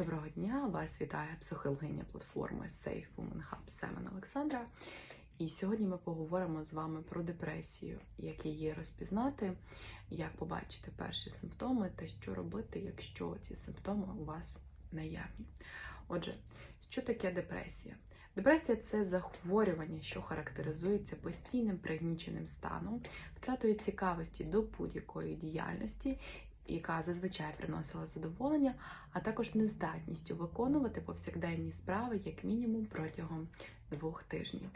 Доброго дня! Вас вітає психологиня платформи Safe Woman Hub Семен Олександра. І сьогодні ми поговоримо з вами про депресію, як її розпізнати, як побачити перші симптоми та що робити, якщо ці симптоми у вас наявні. Отже, що таке депресія? Депресія це захворювання, що характеризується постійним пригніченим станом, втратою цікавості до будь-якої діяльності яка зазвичай приносила задоволення, а також нездатністю виконувати повсякденні справи як мінімум протягом двох тижнів.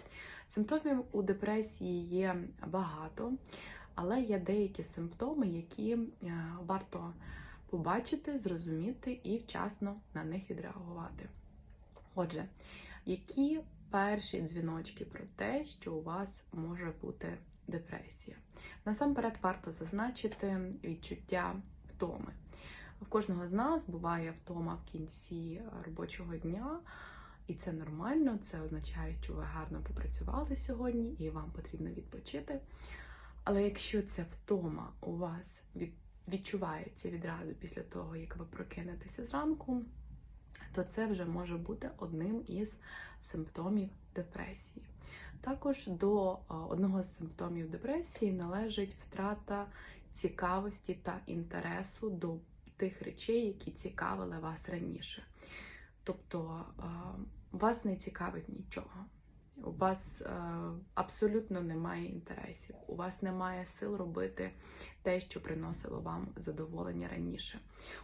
Симптомів у депресії є багато, але є деякі симптоми, які е, варто побачити, зрозуміти і вчасно на них відреагувати. Отже, які перші дзвіночки про те, що у вас може бути депресія? Насамперед варто зазначити відчуття втоми. В кожного з нас буває втома в кінці робочого дня, і це нормально, це означає, що ви гарно попрацювали сьогодні і вам потрібно відпочити. Але якщо ця втома у вас відчувається відразу після того, як ви прокинетеся зранку, то це вже може бути одним із симптомів депресії. Також до одного з симптомів депресії належить втрата цікавості та інтересу до тих речей, які цікавили вас раніше. Тобто вас не цікавить нічого. У вас е, абсолютно немає інтересів, у вас немає сил робити те, що приносило вам задоволення раніше.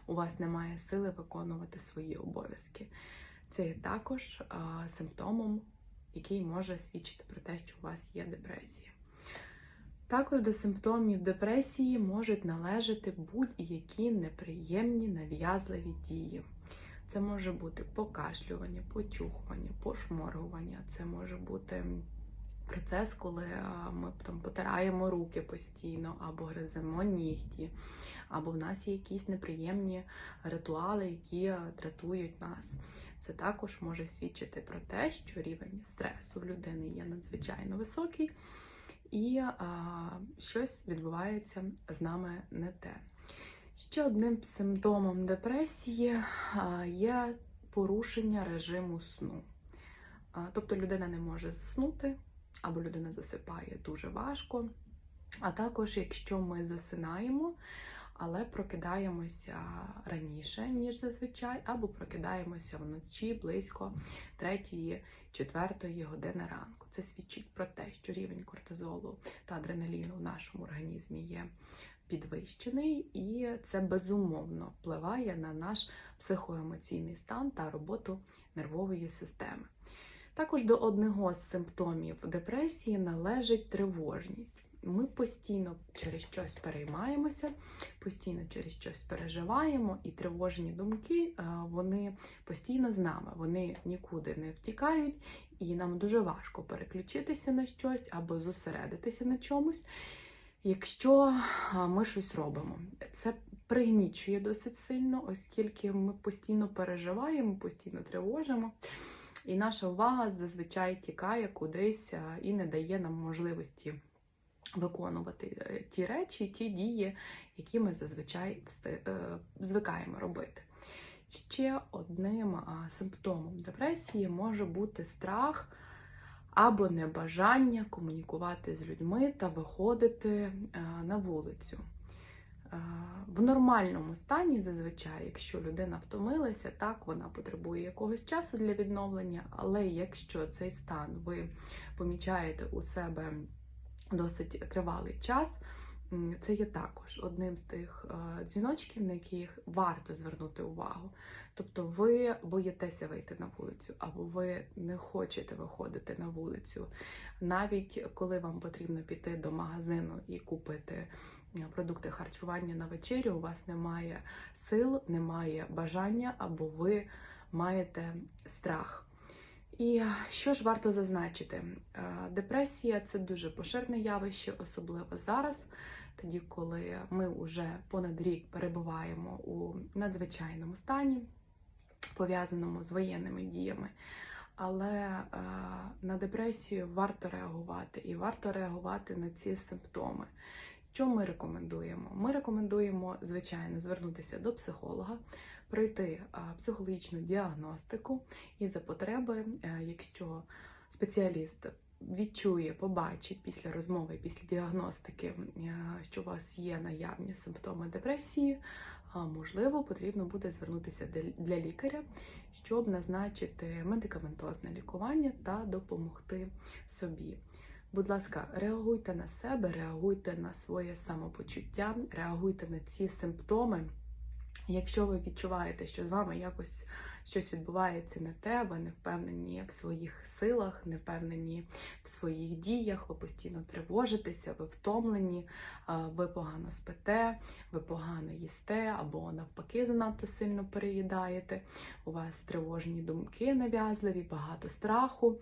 У вас немає сили виконувати свої обов'язки. Це є також е, симптомом, який може свідчити про те, що у вас є депресія. Також до симптомів депресії можуть належати будь-які неприємні нав'язливі дії. Це може бути покашлювання, почухування, пошморгування, це може бути процес, коли ми там потираємо руки постійно, або гриземо нігті, або в нас є якісь неприємні ритуали, які дратують нас. Це також може свідчити про те, що рівень стресу в людини є надзвичайно високий і а, щось відбувається з нами не те. Ще одним симптомом депресії є порушення режиму сну. Тобто людина не може заснути, або людина засипає дуже важко. А також, якщо ми засинаємо, але прокидаємося раніше, ніж зазвичай, або прокидаємося вночі близько 3-4 години ранку. Це свідчить про те, що рівень кортизолу та адреналіну в нашому організмі є підвищений, і це безумовно впливає на наш психоемоційний стан та роботу нервової системи. Також до одного з симптомів депресії належить тривожність ми постійно через щось переймаємося, постійно через щось переживаємо, і тривожні думки е, вони постійно з нами, вони нікуди не втікають, і нам дуже важко переключитися на щось або зосередитися на чомусь. Якщо е, ми щось робимо, це пригнічує досить сильно, оскільки ми постійно переживаємо, постійно тривожимо, і наша увага зазвичай тікає кудись е, і не дає нам можливості виконувати е, ті речі, ті дії, які ми зазвичай е, звикаємо робити. Ще одним симптомом депресії може бути страх або небажання комунікувати з людьми та виходити е, на вулицю. В нормальному стані, зазвичай, якщо людина втомилася, так вона потребує якогось часу для відновлення, але якщо цей стан ви помічаєте у себе досить тривалий час. Це є також одним з тих е, дзвіночків, на яких варто звернути увагу. Тобто ви боїтеся вийти на вулицю, або ви не хочете виходити на вулицю. Навіть коли вам потрібно піти до магазину і купити е, продукти харчування на вечерю, у вас немає сил, немає бажання, або ви маєте страх. І що ж варто зазначити? Е, депресія це дуже поширене явище, особливо зараз, тоді, коли ми вже понад рік перебуваємо у надзвичайному стані, пов'язаному з воєнними діями. Але е, на депресію варто реагувати і варто реагувати на ці симптоми. Що ми рекомендуємо? Ми рекомендуємо, звичайно, звернутися до психолога, пройти психологічну діагностику і за потреби, е, якщо спеціаліст відчує, побачить після розмови, після діагностики, е, що у вас є наявні симптоми депресії, можливо, потрібно буде звернутися для- для лікаря, щоб назначити медикаментозне лікування та допомогти собі. Будь ласка, реагуйте на себе, реагуйте на своє самопочуття, реагуйте на ці симптоми. Якщо ви відчуваєте, що з вами якось щось відбувається не те, ви не впевнені в своїх силах, не впевнені в своїх діях, ви постійно тривожитеся, ви втомлені, ви погано спите, ви погано їсте або навпаки занадто сильно переїдаєте, у вас тривожні думки нав'язливі, багато страху,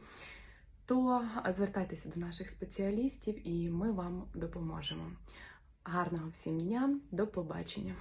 то звертайтеся до наших спеціалістів і ми вам допоможемо. Гарного всім дня, до побачення!